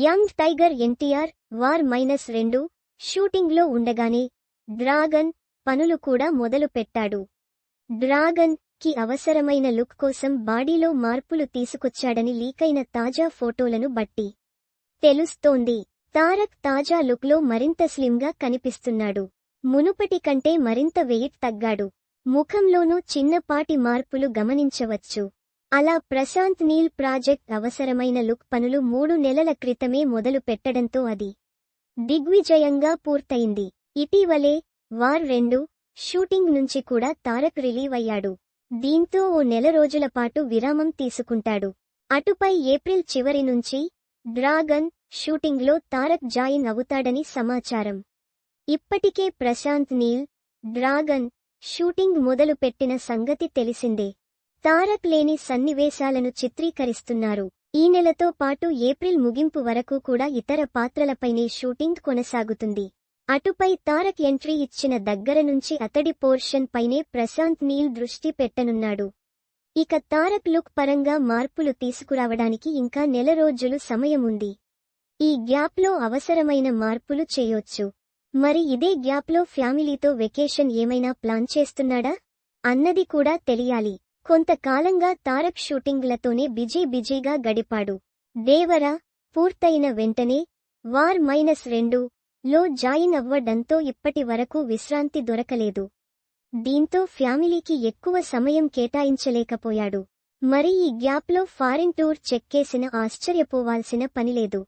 Young tiger NTR war minus రెండు షూటింగ్లో ఉండగానే డ్రాగన్ పనులు కూడా మొదలు పెట్టాడు. డ్రాగన్కి అవసరమైన లుక్ కోసం బాడీలో మార్పులు తీసుకొచ్చాడని లీకైన తాజా ఫోటోలను బట్టి తెలుస్తోంది. తారక్ తాజా లుక్లో మరింత స్లిమ్గా కనిపిస్తున్నాడు. మునుపటి కంటే మరింత వెయిట్ తగ్గాడు. ముఖంలోనూ చిన్నపాటి మార్పులు గమనించవచ్చు. అలా ప్రశాంత్ నీల్ ప్రాజెక్ట్ అవసరమైన లుక్ పనులు మూడు నెలల క్రితమే మొదలు పెట్టడంతో అది దిగ్విజయంగా పూర్తయింది. ఇటీవలే వార్ రెండు షూటింగ్ నుంచి కూడా తారక్ రిలీవ్ అయ్యాడు. దీంతో ఓ నెల రోజుల పాటు విరామం తీసుకుంటాడు. అటుపై ఏప్రిల్ చివరి నుంచి డ్రాగన్ షూటింగ్లో తారక్ జాయిన్ అవుతాడని సమాచారం. ఇప్పటికే ప్రశాంత్ నీల్ డ్రాగన్ షూటింగ్ మొదలుపెట్టిన సంగతి తెలిసిందే. తారక్ లేని సన్నివేశాలను చిత్రీకరిస్తున్నారు. ఈ నెలతో పాటు ఏప్రిల్ ముగింపు వరకు కూడా ఇతర పాత్రలపైనే షూటింగ్ కొనసాగుతుంది. అటుపై తారక్ ఎంట్రీ ఇచ్చిన దగ్గర నుంచి అతడి పోర్షన్ పైనే ప్రశాంత్ నీల్ దృష్టి పెట్టనున్నాడు. ఇక తారక్ లుక్ పరంగా మార్పులు తీసుకురావడానికి ఇంకా నెల రోజులు సమయముంది. ఈ గ్యాప్లో అవసరమైన మార్పులు చేయొచ్చు. మరి ఇదే గ్యాప్లో ఫ్యామిలీతో వెకేషన్ ఏమైనా ప్లాన్ చేస్తున్నాడా? అన్నది కూడా తెలియాలి. కొంతకాలంగా తారక్ షూటింగ్లతోనే బిజీ బిజీగా గడిపాడు. దేవరా పూర్తయిన వెంటనే వార్ మైనస్ రెండు లో జాయిన్ అవ్వడంతో ఇప్పటి వరకు విశ్రాంతి దొరకలేదు. దీంతో ఫ్యామిలీకి ఎక్కువ సమయం కేటాయించలేకపోయాడు. మరి ఈ గ్యాప్లో ఫారిన్ టూర్ చెక్కేసిన ఆశ్చర్యపోవాల్సిన పనిలేదు